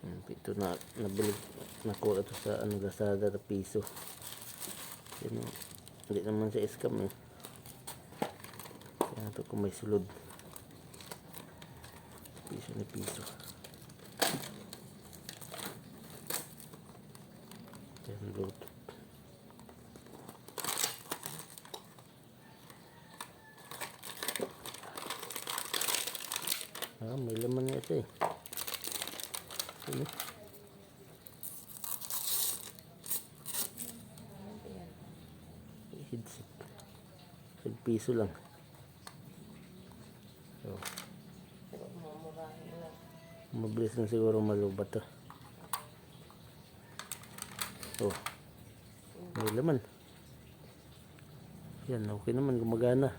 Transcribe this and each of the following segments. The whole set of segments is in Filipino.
Ito na, nabili, nakuha ito sa ano, Lazada na piso. Yan, oh. hindi naman siya scam eh. Kaya ito kung may sulod. Piso na piso. Yan, Bluetooth. Ah, may laman nga ito eh. Ano? Headset. Isang piso lang. So, mabilis lang siguro malubat to. Oh. May laman. Yan, okay naman, gumagana.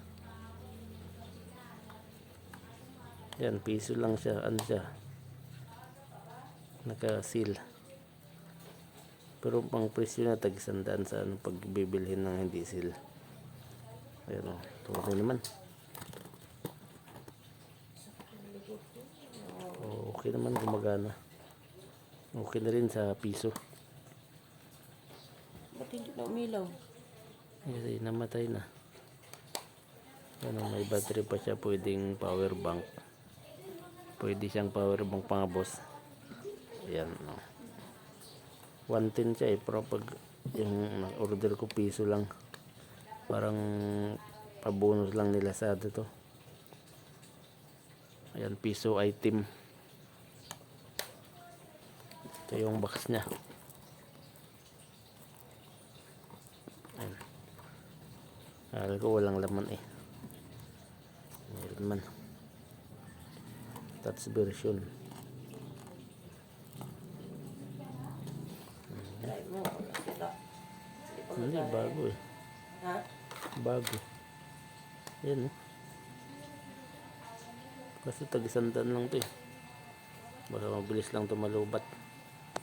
Yan, piso lang siya. Ano siya? Naka-seal. Pero pang presyo na tag sa ano pag bibilhin ng hindi seal. Ayan o. Okay naman. Oh, okay naman gumagana. Okay na rin sa piso. Ba't hindi na umilaw? Kasi namatay na. Ano, may battery pa siya, pwedeng power bank. Pwede siyang power bank pang boss. Ayan, no. 110 siya eh, pero pag yung order ko piso lang. Parang pabonus lang nila sa to. Ayan, piso item. Ito yung box niya. Ayan. Akala ko walang laman eh. Meron man. Touch version. Mo. Sila. Hindi bago eh. Ha? Bago. Yan oh. Kasi tag-isandaan lang to eh. Baka mabilis lang to malubat.